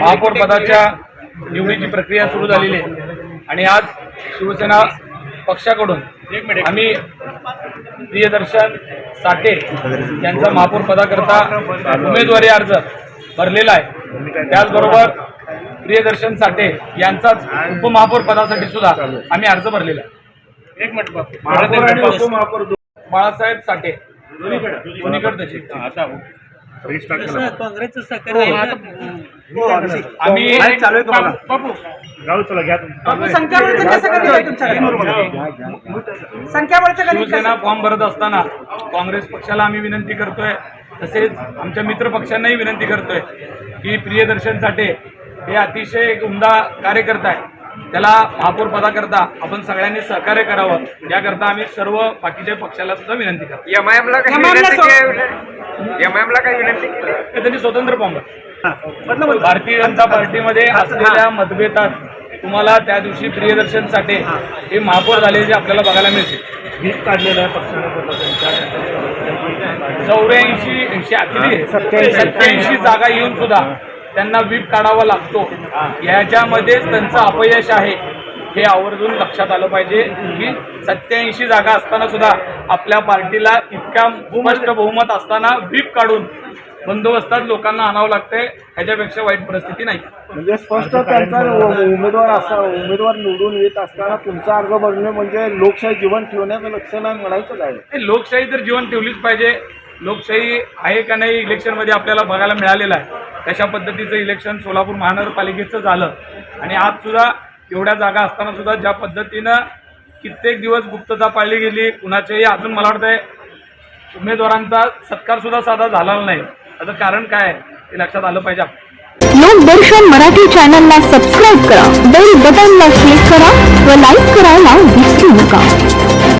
महापौर पदाच्या निवडीची प्रक्रिया सुरू झालेली आहे. आणि आज शिवसेना पक्षाकडून आम्ही प्रियदर्शन साठे यांचा महापौर पदाकरता उमेदवारी अर्ज भरलेला आहे. त्याचबरोबर प्रियदर्शन साठे यांचाच उपमहापौर पदासाठी सुद्धा आम्ही अर्ज भरलेला आहे. एक मिनिट बाळासाहेब साठे काँग्रेसचं सहकार्य आम्ही शिवसेना फॉर्म भरत असताना काँग्रेस पक्षाला आम्ही विनंती करतोय. तसेच आमच्या मित्र पक्षांनाही विनंती करतोय की प्रियदर्शन साठे हे अतिशय एक उमदा कार्यकर्ता आहे. त्याला महापौर पदाकरता आपण सगळ्यांनी सहकार्य करावं. याकरता आम्ही सर्व बाकीच्या पक्षाला सुद्धा विनंती करतो. काही विनंती काही केली त्यांनी स्वतंत्र फॉर्म भरला. भारतीय जनता पार्टीमध्ये असलेल्या मतभेदात तुम्हाला त्या दिवशी प्रियदर्शन साठे हे महापौर झालेले आपल्याला बघायला मिळते काढलेलं आहे पक्षाने चौऱ्याऐंशी एकशे सत्याऐंशी जागा येऊन सुद्धा त्यांना व्हीप काढावा लागतो. याच्यामध्येच त्यांचं अपयश आहे. हे आवर्जून लक्षात आलं पाहिजे की सत्याऐंशी जागा असताना सुद्धा आपल्या पार्टीला इतका स्पष्ट बहुमत. असताना व्हीप काढून बंदोबस्तात लोकांना आणावं लागतंय. ह्याच्यापेक्षा वाईट परिस्थिती नाही. म्हणजे स्पष्ट त्यांचा उमेदवार असा उमेदवार निवडून येत असताना तुमचा अर्ज भरणे म्हणजे लोकशाही जीवन ठेवण्याचं लक्षण आहे म्हणायचं काय? लोकशाही तर जीवन ठेवलीच पाहिजे. लोकशाही आहे का नाही इलेक्शनमध्ये आपल्याला बघायला मिळालेलं आहे. तशा पद्धतीचं इलेक्शन सोलापूर महानगरपालिकेचं झालं? आणि आज सुद्धा एवढ्या जागा असताना सुद्धा ज्या पद्धतीनं कित्येक दिवस गुप्तता पाळली गेली कुणाच्याही अजून मला वाटतंय उमेदवारांचा सत्कारसुद्धा साधा झालेला नाही. त्याचं कारण काय आहे ते लक्षात आलं पाहिजे लोकदर्शन मराठी चॅनलला सबस्क्राईब करा. बेल बटनला क्लिक करा व लाईक करायला विसरू नका.